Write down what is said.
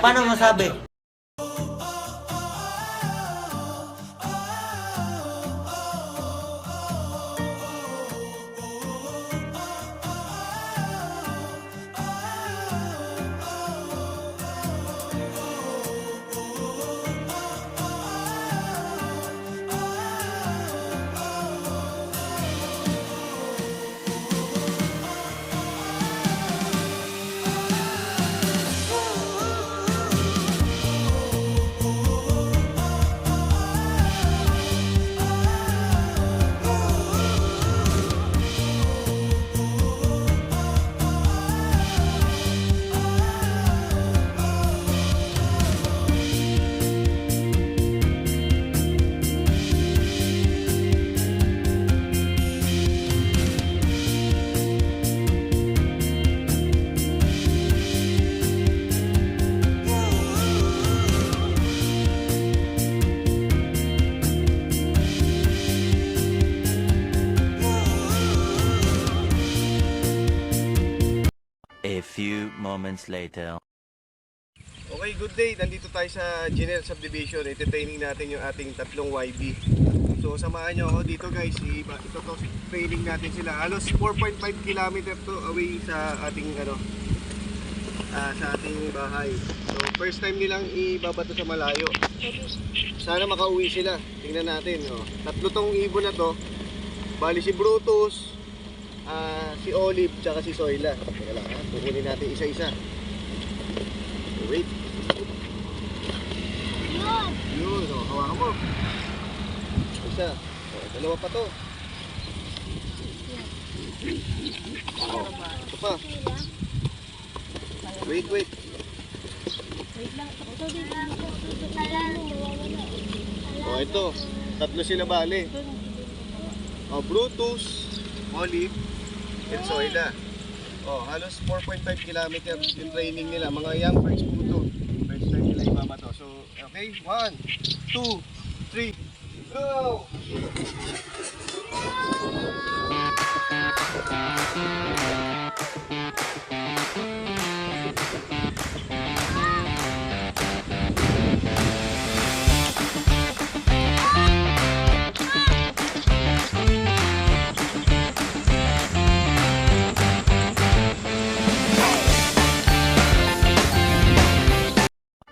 Paano masabi? A few moments later. Okay, good day. Nandito tayo sa General Subdivision. Ito-training natin yung ating tatlong YB. So, samahan nyo ako dito guys. Ito to, training natin sila. Halos 4.5 km to away sa ating ano ah, sa ating bahay. So, first time nilang ibabato sa malayo. Sana makauwi sila. Tingnan natin. Oh. Tatlo tong ibon na to. Bali si Brutus, ah, si Olive, tsaka si Soyla. Teka lang ha. Kukunin natin isa-isa. Wait. Yun, oh, hawakan mo. Isa. Oh, dalawa pa to. Oh, ito pa. Wait, wait. Oh, ito. Tatlo sila bale. Oh, Brutus, Olive, and Zoila. Oh, halos 4.5 km yung training nila. Mga young birds po to. First time nila ibabato. So, okay. One, two, three, go!